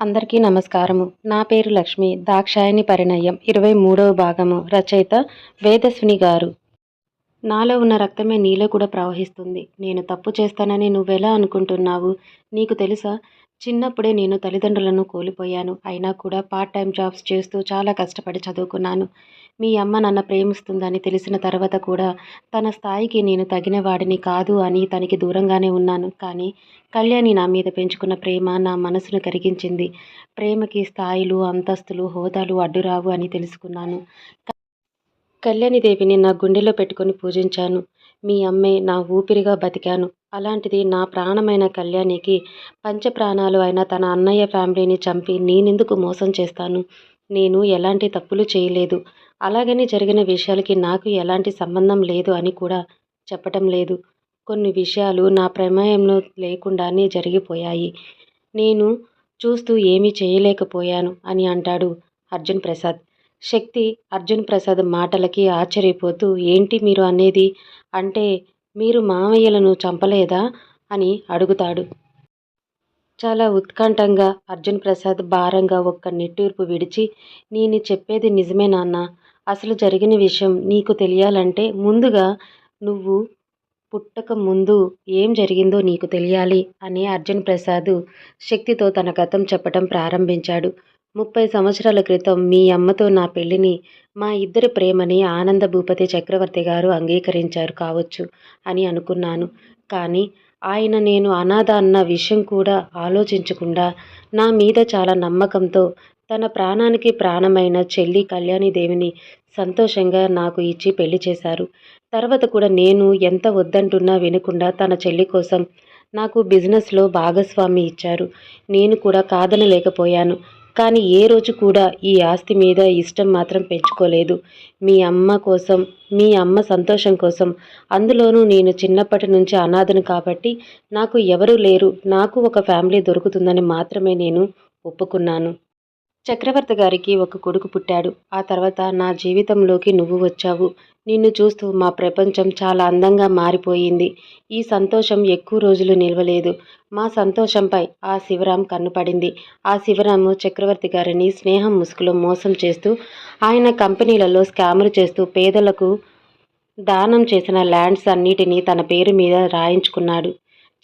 అందరికీ నమస్కారము. నా పేరు లక్ష్మి. దాక్షాయని పరిణయం. ఇరవై మూడవ భాగము. రచయిత వేదస్విని గారు. నాలో ఉన్న రక్తమే నీలో కూడా ప్రవహిస్తుంది. నేను తప్పు చేస్తానని నువ్వెలా అనుకుంటున్నావు? నీకు తెలుసా? చిన్నప్పుడే నేను తల్లిదండ్రులను కోల్పోయాను. అయినా కూడా పార్ట్ టైం జాబ్స్ చేస్తూ చాలా కష్టపడి చదువుకున్నాను. మీ అమ్మ నన్ను ప్రేమిస్తుందని తెలిసిన తర్వాత కూడా తన స్థాయికి నేను తగిన వాడిని కాదు అని తనకి దూరంగానే ఉన్నాను. కానీ కళ్యాణి నా మీద పెంచుకున్న ప్రేమ నా మనసును కరిగించింది. ప్రేమకి స్థాయిలు అంతస్తులు హోదాలు అడ్డురావు అని తెలుసుకున్నాను. కళ్యాణిదేవిని నా గుండెలో పెట్టుకొని పూజించాను. మీ అమ్మే నా ఊపిరిగా బతికాను. అలాంటిది నా ప్రాణమైన కళ్యాణికి పంచప్రాణాలు అయిన తన అన్నయ్య ఫ్యామిలీని చంపి నేనెందుకు మోసం చేస్తాను? నేను ఎలాంటి తప్పులు చేయలేదు. అలాగని జరిగిన విషయాలకి నాకు ఎలాంటి సంబంధం లేదు అని కూడా చెప్పటం లేదు. కొన్ని విషయాలు నా ప్రమేయంలో లేకుండానే జరిగిపోయాయి. నేను చూస్తూ ఏమీ చేయలేకపోయాను అని అంటాడు అర్జున్ ప్రసాద్. శక్తి అర్జున్ ప్రసాద్ మాటలకి ఆశ్చర్యపోతూ ఏంటి మీరు అనేది? అంటే మీరు మామయ్యలను చంపలేదా? అని అడుగుతాడు. చాలా ఉత్కంఠంగా అర్జున్ ప్రసాద్ భారంగా ఒక్క నిట్టూర్పు విడిచి నేను చెప్పేది నిజమే నాన్న. అసలు జరిగిన విషయం నీకు తెలియాలంటే ముందుగా నువ్వు పుట్టక ముందు ఏం జరిగిందో నీకు తెలియాలి అని అర్జున్ ప్రసాద్ శక్తితో తన గతం చెప్పటం ప్రారంభించాడు. ముప్పై సంవత్సరాల క్రితం మీ అమ్మతో నా పెళ్ళిని మా ఇద్దరి ప్రేమని ఆనంద భూపతి చక్రవర్తి గారు అంగీకరించారు కావచ్చు అని అనుకున్నాను. కానీ ఆయన నేను అనాథ అన్న విషయం కూడా ఆలోచించకుండా నా మీద చాలా నమ్మకంతో తన ప్రాణానికి ప్రాణమైన చెల్లి కళ్యాణిదేవిని సంతోషంగా నాకు ఇచ్చి పెళ్ళి చేశారు. తర్వాత కూడా నేను ఎంత వద్దంటున్నా వినకుండా తన చెల్లి కోసం నాకు బిజినెస్లో భాగస్వామి ఇచ్చారు. నేను కూడా కాదనలేకపోయాను. కానీ ఏ రోజు కూడా ఈ ఆస్తి మీద ఇష్టం మాత్రం పెంచుకోలేదు. మీ అమ్మ కోసం మీ అమ్మ సంతోషం కోసం. అందులోనూ నేను చిన్నప్పటి నుంచి అనాథను కాబట్టి నాకు ఎవరూ లేరు. నాకు ఒక ఫ్యామిలీ దొరుకుతుందని మాత్రమే నేను ఒప్పుకున్నాను. చక్రవర్తి గారికి ఒక కొడుకు పుట్టాడు. ఆ తర్వాత నా జీవితంలోకి నువ్వు వచ్చావు. నిన్ను చూస్తూ మా ప్రపంచం చాలా అందంగా మారిపోయింది. ఈ సంతోషం ఎక్కువ రోజులు నిలవలేదు. మా సంతోషంపై ఆ శివరాం కన్నుపడింది. ఆ శివరాము చక్రవర్తి గారిని స్నేహం ముసుగులో మోసం చేస్తూ ఆయన కంపెనీలలో స్కాములు చేస్తూ పేదలకు దానం చేసిన ల్యాండ్స్ అన్నిటినీ తన పేరు మీద రాయించుకున్నాడు.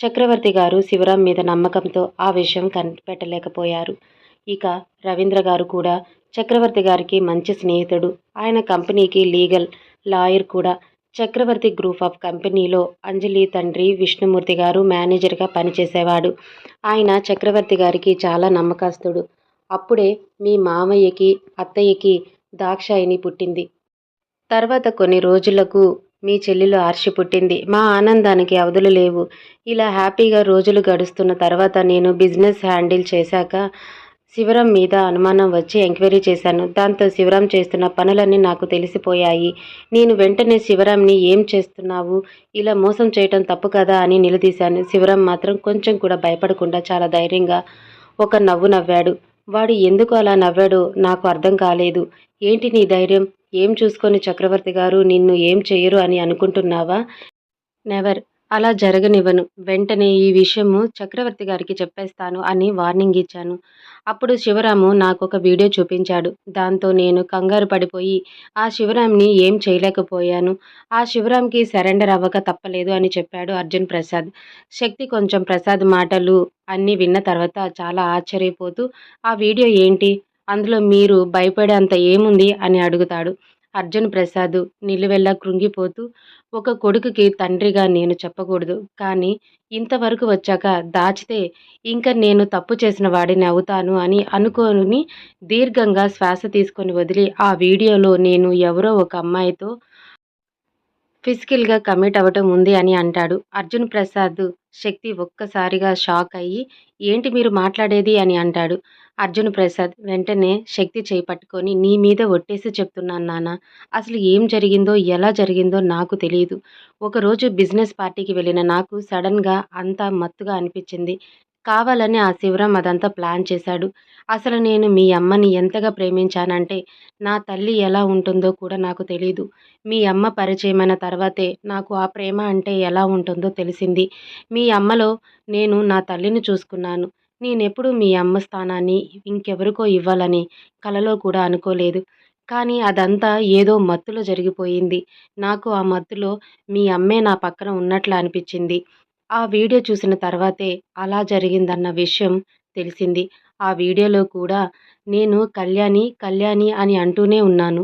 చక్రవర్తి గారు శివరాం మీద నమ్మకంతో ఆ విషయం కనిపెట్టలేకపోయారు. ఇక రవీంద్ర గారు కూడా చక్రవర్తి గారికి మంచి స్నేహితుడు. ఆయన కంపెనీకి లీగల్ లాయర్ కూడా. చక్రవర్తి గ్రూప్ ఆఫ్ కంపెనీలో అంజలి తండ్రి విష్ణుమూర్తి గారు మేనేజర్గా పనిచేసేవాడు. ఆయన చక్రవర్తి గారికి చాలా నమ్మకస్తుడు. అప్పుడే మీ మామయ్యకి అత్తయ్యకి దాక్షాయిని పుట్టింది. తర్వాత కొన్ని రోజులకు మీ చెల్లెలు ఆర్షి పుట్టింది. మా ఆనందానికి అవధులు లేవు. ఇలా హ్యాపీగా రోజులు గడుస్తున్న తర్వాత నేను బిజినెస్ హ్యాండిల్ చేశాక శివరాం మీద అనుమానం వచ్చి ఎంక్వైరీ చేశాను. దాంతో శివరాం చేస్తున్న పనులన్నీ నాకు తెలిసిపోయాయి. నేను వెంటనే శివరాంని ఏం చేస్తున్నావు? ఇలా మోసం చేయటం తప్పు కదా అని నిలదీశాను. శివరాం మాత్రం కొంచెం కూడా భయపడకుండా చాలా ధైర్యంగా ఒక నవ్వు నవ్వాడు. వాడు ఎందుకు అలా నవ్వాడో నాకు అర్థం కాలేదు. ఏంటి నీ ధైర్యం? ఏం చూసుకొని చక్రవర్తి గారు నిన్ను ఏం చేయరు అని అనుకుంటున్నావా? నెవర్ అలా జరగనివ్వను. వెంటనే ఈ విషయము చక్రవర్తి గారికి చెప్పేస్తాను అని వార్నింగ్ ఇచ్చాను. అప్పుడు శివరాము నాకు ఒక వీడియో చూపించాడు. దాంతో నేను కంగారు పడిపోయి ఆ శివరాంని ఏం చేయలేకపోయాను. ఆ శివరాంకి సరెండర్ అవ్వక తప్పలేదు అని చెప్పాడు అర్జున్ ప్రసాద్. శక్తి కొంచెం ప్రసాద్ మాటలు అన్నీ విన్న తర్వాత చాలా ఆశ్చర్యపోతూ ఆ వీడియో ఏంటి? అందులో మీరు భయపడేంత ఏముంది? అని అడుగుతాడు. అర్జున్ ప్రసాద్ నిలువెల్లా కృంగిపోతూ ఒక కొడుకుకి తండ్రిగా నేను చెప్పకూడదు. కానీ ఇంతవరకు వచ్చాక దాచితే ఇంకా నేను తప్పు చేసిన వాడిని అవుతాను అని అనుకోని దీర్ఘంగా శ్వాస తీసుకొని వదిలి ఆ వీడియోలో నేను ఎవరో ఒక అమ్మాయితో ఫిజికల్గా కమిట్ అవ్వటం ఉంది అని అంటాడు. అర్జున్ ప్రసాద్ శక్తి ఒక్కసారిగా షాక్ అయ్యి ఏంటి మీరు మాట్లాడేది? అని అంటాడు. అర్జున్ ప్రసాద్ వెంటనే శక్తి చేపట్టుకొని నీ మీద ఒట్టేసి చెప్తున్నాను నాన్న. అసలు ఏం జరిగిందో ఎలా జరిగిందో నాకు తెలియదు ఒకరోజు బిజినెస్ పార్టీకి వెళ్ళిన నాకు సడన్గా అంతా మత్తుగా అనిపించింది. కావాలని ఆ శివరాం అదంతా ప్లాన్ చేశాడు. అసలు నేను మీ అమ్మని ఎంతగా ప్రేమించానంటే నా తల్లి ఎలా ఉంటుందో కూడా నాకు తెలీదు. మీ అమ్మ పరిచయమైన తర్వాతే నాకు ఆ ప్రేమ అంటే ఎలా ఉంటుందో తెలిసింది. మీ అమ్మలో నేను నా తల్లిని చూసుకున్నాను. నేనెప్పుడూ మీ అమ్మ స్థానాన్ని ఇంకెవరికో ఇవ్వాలని కలలో కూడా అనుకోలేదు. కానీ అదంతా ఏదో మత్తులో జరిగిపోయింది. నాకు ఆ మత్తులో మీ అమ్మే నా పక్కన ఉన్నట్లు అనిపించింది. ఆ వీడియో చూసిన తర్వాతే అలా జరిగిందన్న విషయం తెలిసింది. ఆ వీడియోలో కూడా నేను కళ్యాణి కళ్యాణి అని అంటూనే ఉన్నాను.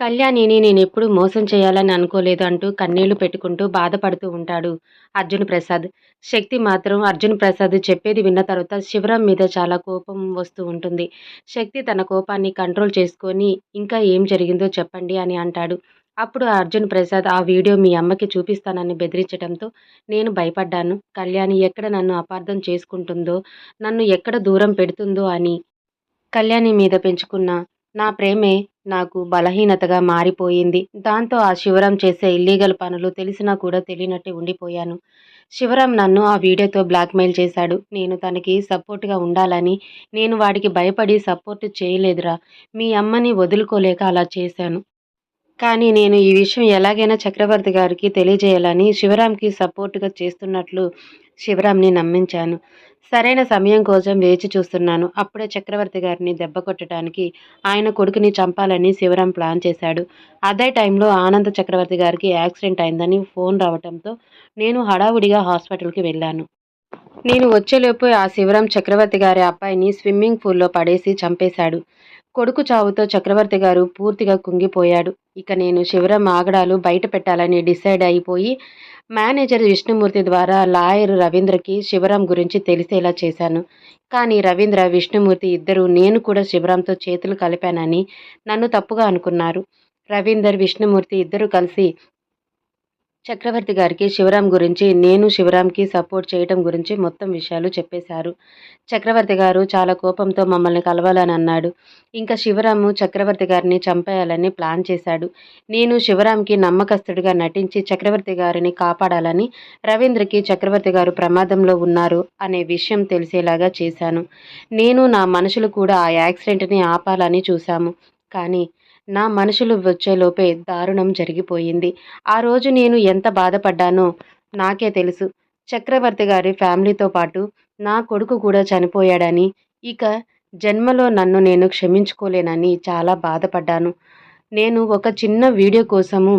కళ్యాణిని నేను ఎప్పుడు మోసం చేయాలని అనుకోలేదు అంటూ కన్నీళ్ళు పెట్టుకుంటూ బాధపడుతూ ఉంటాడు అర్జున్ ప్రసాద్. శక్తి మాత్రం అర్జున్ ప్రసాద్ చెప్పేది విన్న తర్వాత శివరాం మీద చాలా కోపం వస్తూ ఉంటుంది. శక్తి తన కోపాన్ని కంట్రోల్ చేసుకొని ఇంకా ఏం జరిగిందో చెప్పండి అని అంటాడు. అప్పుడు అర్జున్ ప్రసాద్ ఆ వీడియో మీ అమ్మకి చూపిస్తానని బెదిరించడంతో నేను భయపడ్డాను. కళ్యాణి ఎక్కడ నన్ను అపార్థం చేసుకుంటుందో నన్ను ఎక్కడ దూరం పెడుతుందో అని కళ్యాణి మీద పెంచుకున్న నా ప్రేమే నాకు బలహీనతగా మారిపోయింది. దాంతో ఆ శివరాం చేసే ఇల్లీగల్ పనులు తెలిసినా కూడా తెలియనట్టే ఉండిపోయాను. శివరాం నన్ను ఆ వీడియోతో బ్లాక్మెయిల్ చేశాడు. నేను తనకి సపోర్ట్గా ఉండాలని నేను వాడికి భయపడి సపోర్ట్ చేయలేదురా. మీ అమ్మని వదులుకోలేక అలా చేశాను. కానీ నేను ఈ విషయం ఎలాగైనా చక్రవర్తి గారికి తెలియజేయాలని శివరాంకి సపోర్ట్గా చేస్తున్నట్లు శివరాంని నమ్మించాను. సరైన సమయం కోసం వేచి చూస్తున్నాను. అప్పుడే చక్రవర్తి గారిని దెబ్బ కొట్టడానికి ఆయన కొడుకుని చంపాలని శివరాం ప్లాన్ చేశాడు. అదే టైంలో ఆనంద చక్రవర్తి గారికి యాక్సిడెంట్ అయిందని ఫోన్ రావడంతో నేను హడావుడిగా హాస్పిటల్కి వెళ్ళాను. నేను వచ్చేలోపు ఆ శివరాం చక్రవర్తి గారి అబ్బాయిని స్విమ్మింగ్ పూల్లో పడేసి చంపేశాడు. కొడుకు చావుతో చక్రవర్తి గారు పూర్తిగా కుంగిపోయాడు. ఇక నేను శివరాం ఆగడాలు బయట పెట్టాలని డిసైడ్ అయిపోయి మేనేజర్ విష్ణుమూర్తి ద్వారా లాయర్ రవీంద్రకి శివరాం గురించి తెలిసేలా చేశాను. కానీ రవీంద్ర విష్ణుమూర్తి ఇద్దరు నేను కూడా శివరాంతో చేతులు కలిపానని నన్ను తప్పుగా అనుకున్నారు. రవీందర్ విష్ణుమూర్తి ఇద్దరు కలిసి చక్రవర్తి గారికి శివరాం గురించి నేను శివరాంకి సపోర్ట్ చేయడం గురించి మొత్తం విషయాలు చెప్పేశారు. చక్రవర్తి గారు చాలా కోపంతో మమ్మల్ని కలవాలని అన్నాడు. ఇంకా శివరాము చక్రవర్తి గారిని చంపేయాలని ప్లాన్ చేశాడు. నేను శివరాంకి నమ్మకస్తుడిగా నటించి చక్రవర్తి గారిని కాపాడాలని రవీంద్రకి చక్రవర్తి గారు ప్రమాదంలో ఉన్నారు అనే విషయం తెలిసేలాగా చేశాను. నేను నా మనుషులు కూడా ఆ యాక్సిడెంట్ని ఆపాలని చూశాము. కానీ నా మనుషులు వచ్చేలోపే దారుణం జరిగిపోయింది. ఆ రోజు నేను ఎంత బాధపడ్డానో నాకే తెలుసు. చక్రవర్తి గారి ఫ్యామిలీతో పాటు నా కొడుకు కూడా చనిపోయాడని ఇక జన్మలో నన్ను నేను క్షమించుకోలేనని చాలా బాధపడ్డాను. నేను ఒక చిన్న వీడియో కోసము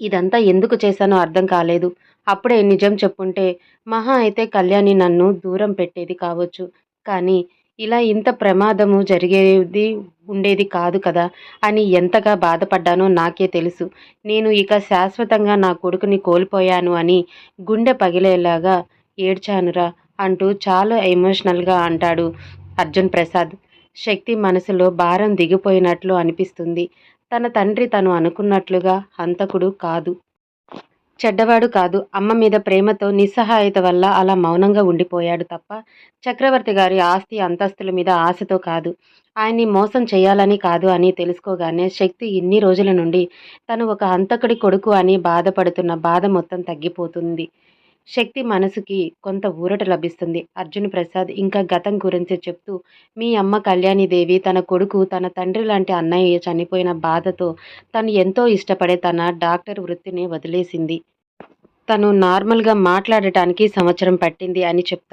ఇదంతా ఎందుకు చేశానో అర్థం కాలేదు. అప్పుడే నిజం చెప్పుంటే మహా అయితే కళ్యాణి నన్ను దూరం పెట్టేది కావచ్చు. కానీ ఇలా ఇంత ప్రమాదము జరిగేది ఉండేది కాదు కదా అని ఎంతగా బాధపడ్డానో నాకే తెలుసు. నేను ఇక శాశ్వతంగా నా కొడుకుని కోల్పోయాను అని గుండె పగిలేలాగా ఏడ్చానురా అంటూ చాలా ఎమోషనల్గా అంటాడు అర్జున్ ప్రసాద్. శక్తి మనసులో భారం దిగిపోయినట్లు అనిపిస్తుంది. తన తండ్రి తను అనుకున్నట్లుగా హంతకుడు కాదు. చెడ్డవాడు కాదు. అమ్మ మీద ప్రేమతో నిస్సహాయత వల్ల అలా మౌనంగా ఉండిపోయాడు తప్ప చక్రవర్తి గారి ఆస్తి అంతస్తుల మీద ఆశతో కాదు. ఆయన్ని మోసం చేయాలని కాదు అని తెలుసుకోగానే శక్తి ఇన్ని రోజుల నుండి తను ఒక హంతకుడి కొడుకు అని బాధపడుతున్న బాధ మొత్తం తగ్గిపోతుంది. శక్తి మనసుకి కొంత ఊరట లభిస్తుంది. అర్జున్ ప్రసాద్ ఇంకా గతం గురించి చెప్తూ మీ అమ్మ కళ్యాణిదేవి తన కొడుకు తన తండ్రి లాంటి అన్నయ్య చనిపోయిన బాధతో తను ఎంతో ఇష్టపడే తన డాక్టర్ వృత్తిని వదిలేసింది. తను నార్మల్గా మాట్లాడటానికి సంవత్సరం పట్టింది అని చెప్తాను